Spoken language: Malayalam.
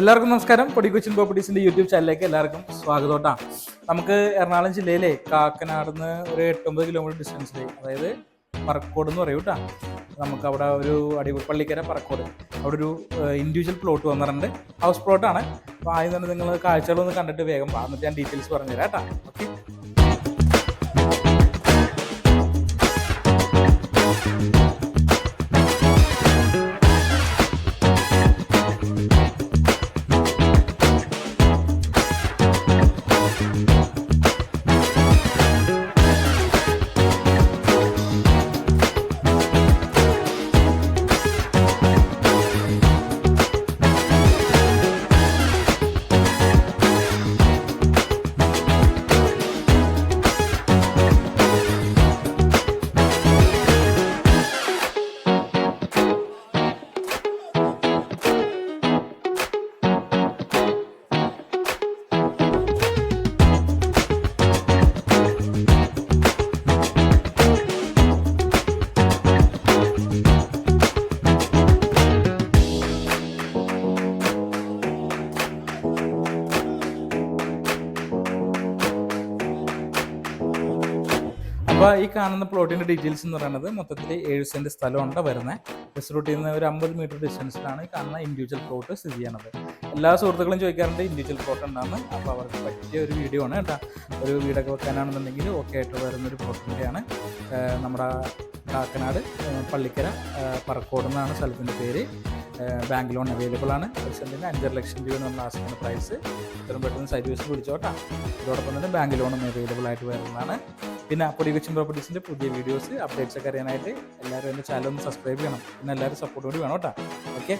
എല്ലാവർക്കും നമസ്കാരം. പൊടി കൊച്ചിൻ പ്രോപ്പർട്ടീസിന്റെ യൂട്യൂബ് ചാനലിലേക്ക് എല്ലാവർക്കും സ്വാഗതം നമുക്ക് എറണാകുളം ജില്ലയിലെ കാക്കനാട് നിന്ന് ഒരു എട്ടൊമ്പത് കിലോമീറ്റർ ഡിസ്റ്റൻസിൽ അതായത് പറക്കോട് എന്ന് പറയും കേട്ടോ. നമുക്ക് അവിടെ ഒരു അടിപൊളി പള്ളിക്കര പറക്കോട്. അവിടെ ഒരു ഇൻഡിവിജ്വൽ പ്ലോട്ട് വന്നിട്ടുണ്ട്. ഹൗസ് പ്ലോട്ടാണ് അപ്പോൾ ആദ്യം തന്നെ നിങ്ങൾ കാഴ്ചകളൊന്ന് കണ്ടിട്ട് വേഗം. എന്നിട്ട് ഞാൻ ഡീറ്റെയിൽസ് പറഞ്ഞുതരാം കേട്ടോ. ഓക്കെ അപ്പോൾ ഈ കാണുന്ന പ്ലോട്ടിന്റെ ഡീറ്റെയിൽസ് എന്ന് പറയുന്നത് മൊത്തത്തിൽ ഏഴ് സെന്റ് സ്ഥലമുണ്ട് വരുന്നത് ബസ് റൂട്ടിൽ നിന്ന് ഒരു അമ്പത് മീറ്റർ ഡിസ്റ്റൻസിലാണ് കാണുന്ന ഇൻഡിവിജ്വൽ പ്ലോട്ട് സ്ഥിതി ചെയ്യണത് എല്ലാ സുഹൃത്തുക്കളും ചോദിക്കാറുണ്ട് ഇൻഡിവിജ്വൽ പ്ലോട്ട് ഉണ്ടാകുന്ന അപ്പോൾ അവർക്ക് പറ്റിയ ഒരു വീഡിയോ ആണ് കേട്ടോ. ഒരു വീടൊക്കെ വെക്കാനാണെന്നുണ്ടെങ്കിൽ ഓക്കെ ആയിട്ട് വരുന്ന ഒരു പ്ലോട്ടിന്റെയാണ് നമ്മുടെ കാക്കനാട് പള്ളിക്കര പറക്കോട് എന്നാണ് സ്ഥലത്തിന്റെ പേര്. ബാങ്ക് ലോൺ അവൈലബിൾ ആണ്. ഒരു സെന്റിന് അഞ്ചര ലക്ഷം രൂപയാണ് നമ്മൾ ആസ്കിക്കുന്ന പ്രൈസ് ഇത്രയും പെട്ടെന്ന് സർവീസ് വേസ് പിടിച്ചോട്ടാ. ഇതോടൊപ്പം തന്നെ ബാങ്ക് ലോണും അവൈലബിൾ ആയിട്ട് വരുന്നതാണ്. പിന്നെ പൊടി കൊച്ചിൻ പ്രോപ്പർട്ടീസിന്റെ പുതിയ വീഡിയോസ് അപ്ഡേറ്റ്സ് ഒക്കെ അറിയാനായിട്ട് എല്ലാവരും എന്റെ ചാനൽ ഒന്ന് സബ്സ്ക്രൈബ് ചെയ്യണം. പിന്നെ എല്ലാവരും സപ്പോർട്ട് കൂടി വേണം കേട്ടോ. ഓക്കെ